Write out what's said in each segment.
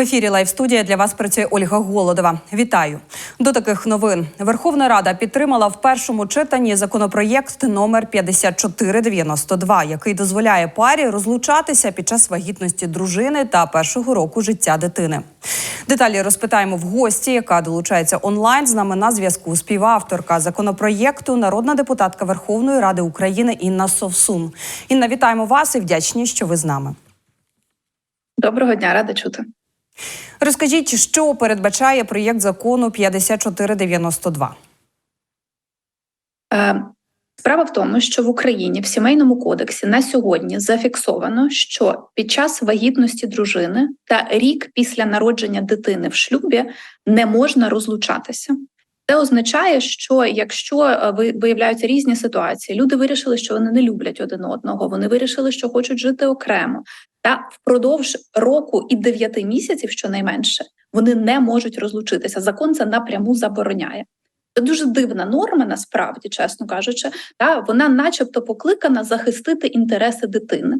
В ефірі Лайв студія для вас працює Ольга Голодова. Вітаю до таких новин. Верховна Рада підтримала в першому читанні законопроєкт номер 5492, який дозволяє парі розлучатися під час вагітності дружини та першого року життя дитини. Деталі розпитаємо в гості, яка долучається онлайн. З нами на зв'язку співавторка законопроєкту, народна депутатка Верховної Ради України Інна Совсун. Інна, вітаємо вас і вдячні, що ви з нами. Доброго дня, рада чути. Розкажіть, що передбачає проєкт закону 5492? Е, Справа в тому, що в Україні в сімейному кодексі на сьогодні зафіксовано, що під час вагітності дружини та рік після народження дитини в шлюбі не можна розлучатися. Це означає, що якщо е, ви- виявляються різні ситуації, люди вирішили, що вони не люблять один одного, вони вирішили, що хочуть жити окремо, та впродовж року і дев'яти місяців, щонайменше, вони не можуть розлучитися. Закон це напряму забороняє. Це дуже дивна норма, насправді, чесно кажучи, та вона, начебто, покликана захистити інтереси дитини.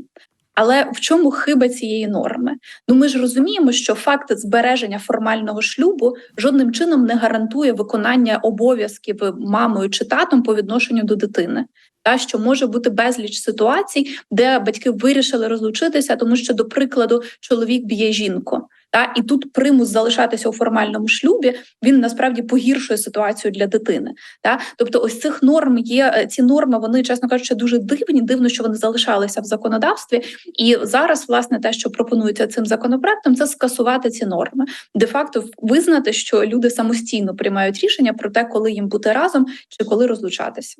Але в чому хиба цієї норми? Ну ми ж розуміємо, що факт збереження формального шлюбу жодним чином не гарантує виконання обов'язків мамою чи татом по відношенню до дитини. Та що може бути безліч ситуацій, де батьки вирішили розлучитися, тому що, до прикладу, чоловік б'є жінку. Та і тут примус залишатися у формальному шлюбі він насправді погіршує ситуацію для дитини. Та тобто, ось цих норм є е, ці норми. Вони чесно кажучи, дуже дивні. Дивно, що вони залишалися в законодавстві. І зараз, власне, те, що пропонується цим законопроектом, це скасувати ці норми, де факто визнати, що люди самостійно приймають рішення про те, коли їм бути разом чи коли розлучатися.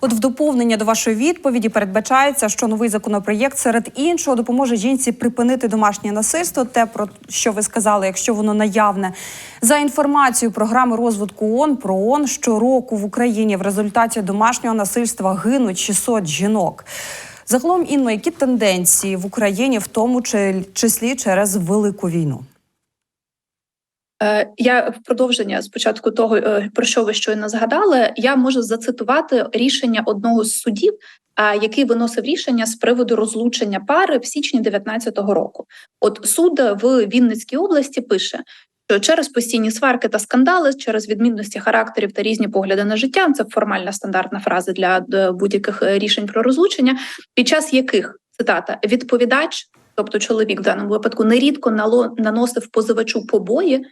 От в доповнення до вашої відповіді передбачається, що новий законопроєкт серед іншого допоможе жінці припинити домашнє насильство. Те про що ви сказали, якщо воно наявне за інформацією програми розвитку ООН, про ООН щороку в Україні в результаті домашнього насильства гинуть 600 жінок. Загалом інно, які тенденції в Україні, в тому чи- числі через велику війну? Е, Я в продовження спочатку того, е, про що ви щойно згадали, я можу зацитувати рішення одного з судів, який виносив рішення з приводу розлучення пари в січні 2019 року. От суд в Вінницькій області пише. Що через постійні сварки та скандали, через відмінності характерів та різні погляди на життя, це формальна стандартна фраза для е, будь-яких рішень про розлучення, під час яких цитата відповідач, тобто чоловік в даному випадку, нерідко наносив позивачу побої,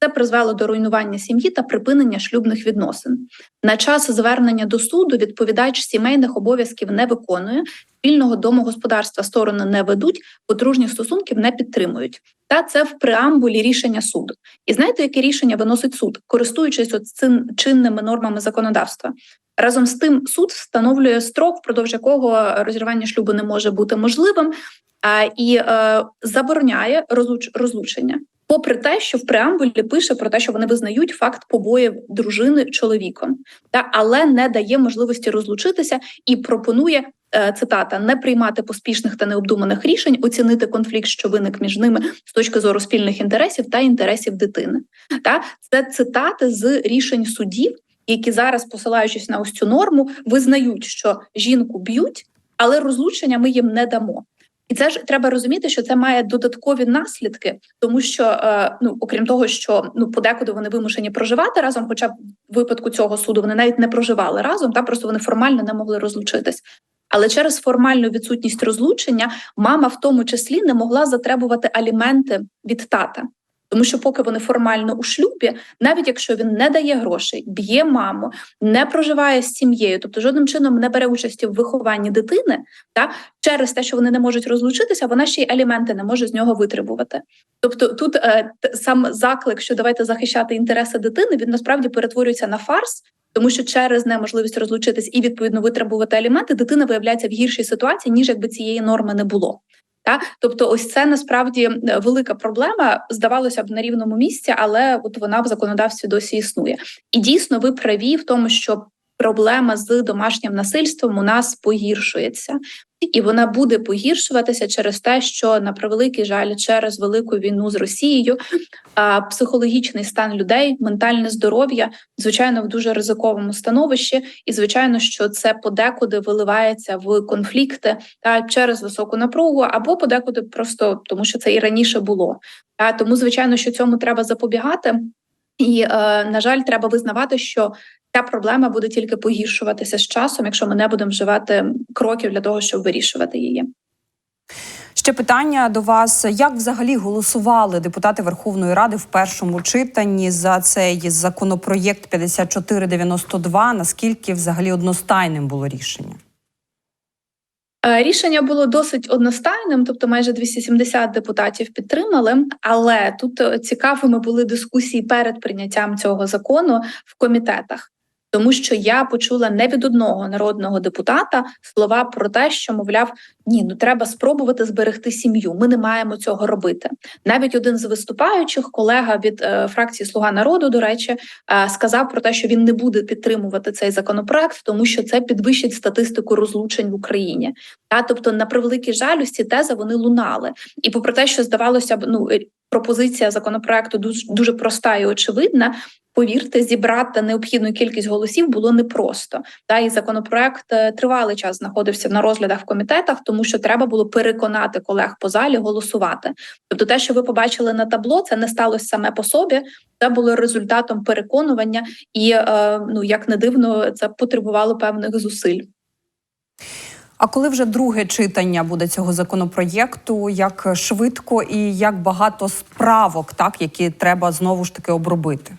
це призвело до руйнування сім'ї та припинення шлюбних відносин. На час звернення до суду відповідач сімейних обов'язків не виконує, спільного домогосподарства сторони не ведуть, подружніх стосунків не підтримують. Та це в преамбулі рішення суду. І знаєте, яке рішення виносить суд, користуючись цим чинними нормами законодавства. Разом з тим, суд встановлює строк, впродовж якого розірвання шлюбу не може бути можливим, і е, забороняє розлуч, розлучення. Попри те, що в преамбулі пише про те, що вони визнають факт побоїв дружини чоловіком, та але не дає можливості розлучитися і пропонує е, цитата не приймати поспішних та необдуманих рішень, оцінити конфлікт, що виник між ними з точки зору спільних інтересів та інтересів дитини. Та це цитати з рішень судів, які зараз, посилаючись на ось цю норму, визнають, що жінку б'ють, але розлучення ми їм не дамо. І це ж треба розуміти, що це має додаткові наслідки, тому що е, ну окрім того, що ну подекуди вони вимушені проживати разом, хоча б в випадку цього суду вони навіть не проживали разом, та просто вони формально не могли розлучитись. Але через формальну відсутність розлучення мама в тому числі не могла затребувати аліменти від тата. Тому що поки вони формально у шлюбі, навіть якщо він не дає грошей, б'є маму, не проживає з сім'єю, тобто жодним чином не бере участі в вихованні дитини, та через те, що вони не можуть розлучитися, вона ще й аліменти не може з нього витребувати. Тобто, тут е, сам заклик, що давайте захищати інтереси дитини, він насправді перетворюється на фарс. Тому що через неможливість розлучитись і відповідно витребувати аліменти, дитина виявляється в гіршій ситуації, ніж якби цієї норми не було. Та тобто, ось це насправді е, велика проблема. Здавалося б на рівному місці, але от вона в законодавстві досі існує. І дійсно, ви праві в тому, що проблема з домашнім насильством у нас погіршується. І вона буде погіршуватися через те, що на превеликий жаль, через велику війну з Росією психологічний стан людей, ментальне здоров'я, звичайно, в дуже ризиковому становищі, і звичайно, що це подекуди виливається в конфлікти та через високу напругу, або подекуди просто тому, що це і раніше було. Та тому, звичайно, що цьому треба запобігати. І, е, на жаль, треба визнавати, що ця проблема буде тільки погіршуватися з часом, якщо ми не будемо вживати кроків для того, щоб вирішувати її. Ще питання до вас: як взагалі голосували депутати Верховної Ради в першому читанні за цей законопроєкт 5492? Наскільки взагалі одностайним було рішення? Е, Рішення було досить одностайним, тобто майже 270 депутатів підтримали. Але тут е, цікавими були дискусії перед прийняттям цього закону в комітетах. Тому що я почула не від одного народного депутата слова про те, що мовляв, ні, ну треба спробувати зберегти сім'ю. Ми не маємо цього робити. Навіть один з виступаючих, колега від е, фракції Слуга народу, до речі, е, сказав про те, що він не буде підтримувати цей законопроект, тому що це підвищить статистику розлучень в Україні. Та тобто, на превеликий жаль, ці тези вони лунали. І попри те, що здавалося б, ну е, пропозиція законопроекту дуже дуже проста і очевидна. Повірте, зібрати необхідну кількість голосів було непросто. Та і законопроект е, тривалий час знаходився на розглядах в комітетах, тому що треба було переконати колег по залі голосувати. Тобто, те, що ви побачили на табло, це не сталося саме по собі. Це було результатом переконування, і е, ну як не дивно, це потребувало певних зусиль. А коли вже друге читання буде цього законопроєкту, як швидко і як багато справок, так які треба знову ж таки обробити?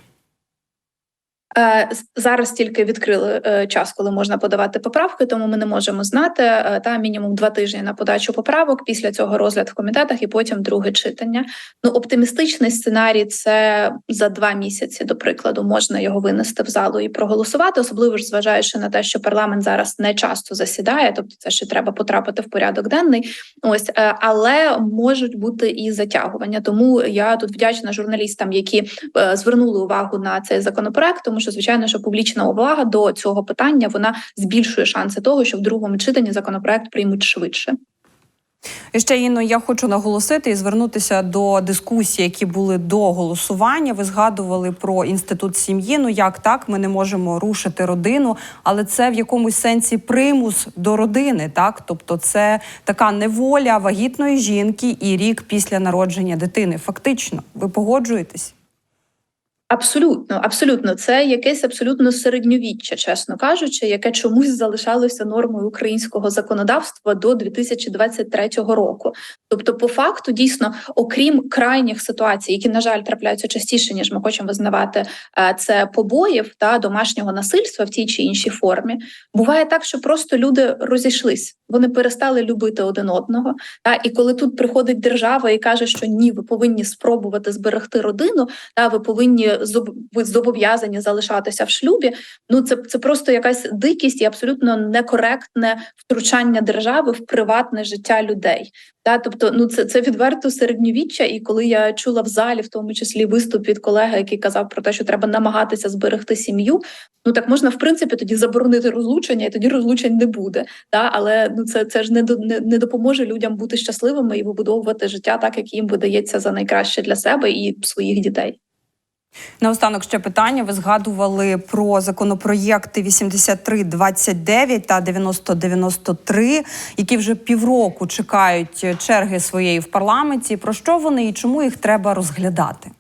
Е, Зараз тільки відкрили е, час, коли можна подавати поправки, тому ми не можемо знати. Е, Та мінімум два тижні на подачу поправок. Після цього розгляд в комітетах і потім друге читання. Ну оптимістичний сценарій це за два місяці, до прикладу, можна його винести в залу і проголосувати, особливо ж зважаючи на те, що парламент зараз не часто засідає, тобто це ще треба потрапити в порядок денний. Ось але можуть бути і затягування. Тому я тут вдячна журналістам, які звернули увагу на цей законопроект, тому що звичайно, що публічна увага до цього питання вона збільшує шанси того, що в другому читанні законопроект приймуть швидше. І ще Інно, я хочу наголосити і звернутися до дискусій, які були до голосування. Ви згадували про інститут сім'ї. Ну як так, ми не можемо рушити родину, але це в якомусь сенсі примус до родини, так тобто, це така неволя вагітної жінки і рік після народження дитини. Фактично, ви погоджуєтесь? Абсолютно, абсолютно, це якесь абсолютно середньовіччя, чесно кажучи, яке чомусь залишалося нормою українського законодавства до 2023 року. Тобто, по факту, дійсно, окрім крайніх ситуацій, які на жаль трапляються частіше, ніж ми хочемо визнавати, е, це побоїв та домашнього насильства в тій чи іншій формі. Буває так, що просто люди розійшлись, вони перестали любити один одного. Та і коли тут приходить держава і каже, що ні, ви повинні спробувати зберегти родину, та ви повинні ви зобов'язані залишатися в шлюбі. Ну це це просто якась дикість і абсолютно некоректне втручання держави в приватне життя людей. Та тобто, ну це це відверто середньовіччя. І коли я чула в залі, в тому числі виступ від колеги, який казав про те, що треба намагатися зберегти сім'ю. Ну так можна в принципі тоді заборонити розлучення, і тоді розлучень не буде. Та але ну це це ж не не, не допоможе людям бути щасливими і вибудовувати життя так, як їм видається за найкраще для себе і своїх дітей. Наостанок ще питання. Ви згадували про законопроєкти 8329 та 9093, які вже півроку чекають черги своєї в парламенті. Про що вони і чому їх треба розглядати?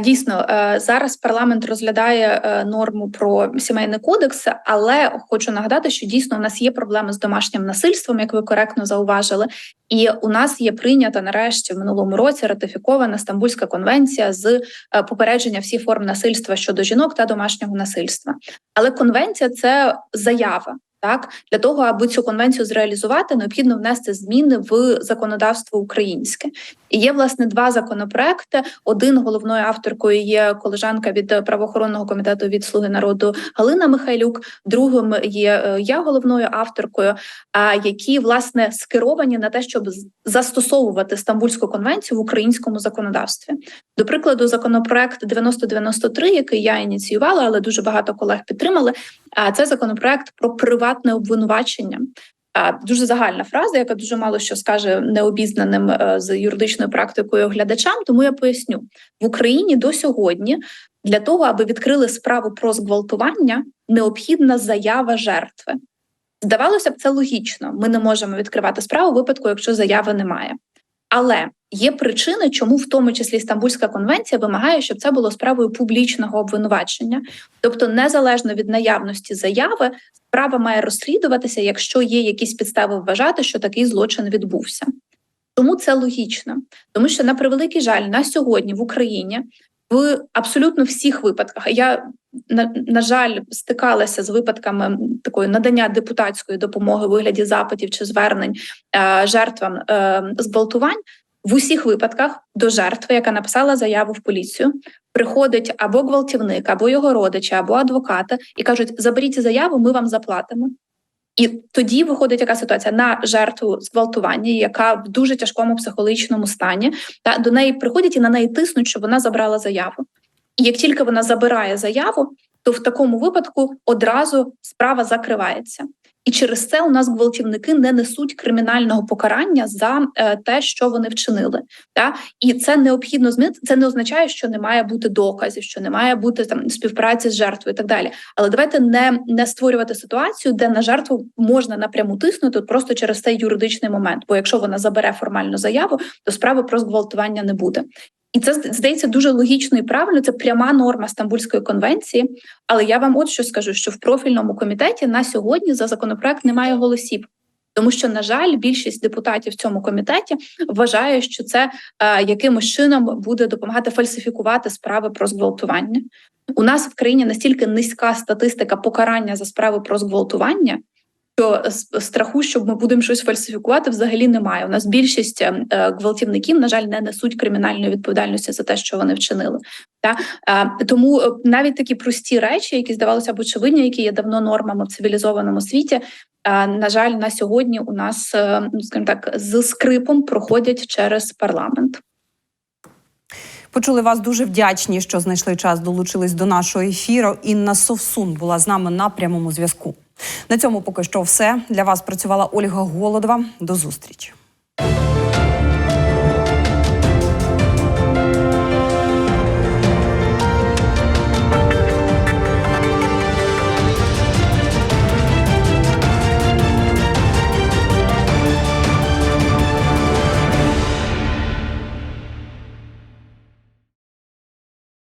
Дійсно, зараз парламент розглядає норму про сімейний кодекс, але хочу нагадати, що дійсно у нас є проблеми з домашнім насильством, як ви коректно зауважили, і у нас є прийнята нарешті в минулому році ратифікована Стамбульська конвенція з попередження всіх форм насильства щодо жінок та домашнього насильства. Але конвенція це заява. Так, для того, аби цю конвенцію зреалізувати, необхідно внести зміни в законодавство українське, Є власне два законопроекти. Один головною авторкою є колежанка від правоохоронного комітету від Слуги народу Галина Михайлюк. Другим є е, я головною авторкою, а які власне скеровані на те, щоб застосовувати Стамбульську конвенцію в українському законодавстві. До прикладу, законопроект 9093, який я ініціювала, але дуже багато колег підтримали. А це законопроект про приватне обвинувачення. Дуже загальна фраза, яка дуже мало що скаже необізнаним е, з юридичною практикою глядачам. Тому я поясню в Україні до сьогодні для того, аби відкрили справу про зґвалтування, необхідна заява жертви. Здавалося б, це логічно. Ми не можемо відкривати справу випадку, якщо заяви немає. Але є причини, чому в тому числі Стамбульська конвенція вимагає, щоб це було справою публічного обвинувачення, тобто незалежно від наявності заяви, справа має розслідуватися, якщо є якісь підстави вважати, що такий злочин відбувся. Тому це логічно, тому що на превеликий жаль, на сьогодні в Україні в абсолютно всіх випадках я на, на жаль стикалася з випадками такої надання депутатської допомоги у вигляді запитів чи звернень е, жертвам е, зґвалтувань. В усіх випадках до жертви, яка написала заяву в поліцію, приходить або гвалтівник, або його родичі, або адвоката, і кажуть: заберіть заяву, ми вам заплатимо. І тоді виходить яка ситуація на жертву зґвалтування, яка в дуже тяжкому психологічному стані, та до неї приходять і на неї тиснуть, щоб вона забрала заяву. І як тільки вона забирає заяву, то в такому випадку одразу справа закривається. І через це у нас гвалтівники не несуть кримінального покарання за е, те, що вони вчинили. Та і це необхідно змінити. Це не означає, що не має бути доказів, що не має бути там співпраці з жертвою і так далі. Але давайте не, не створювати ситуацію, де на жертву можна напряму тиснути просто через цей юридичний момент. Бо якщо вона забере формальну заяву, то справи про зґвалтування не буде. І це здається дуже логічно і правильно. Це пряма норма Стамбульської конвенції. Але я вам от що скажу: що в профільному комітеті на сьогодні за законопроект немає голосів. Тому що, на жаль, більшість депутатів в цьому комітеті вважає, що це е, якимось чином буде допомагати фальсифікувати справи про зґвалтування. У нас в країні настільки низька статистика покарання за справи про зґвалтування, що страху, що ми будемо щось фальсифікувати, взагалі немає. У нас більшість е, гвалтівників, на жаль, не несуть кримінальної відповідальності за те, що вони вчинили. Е, тому е, навіть такі прості речі, які здавалося б очевидні, які є давно нормами в цивілізованому світі. На жаль, на сьогодні у нас, ну скажімо так, з скрипом проходять через парламент. Почули вас дуже вдячні, що знайшли час, долучились до нашого ефіру. Інна Совсун була з нами на прямому зв'язку. На цьому поки що все. Для вас працювала Ольга Голодова. До зустрічі.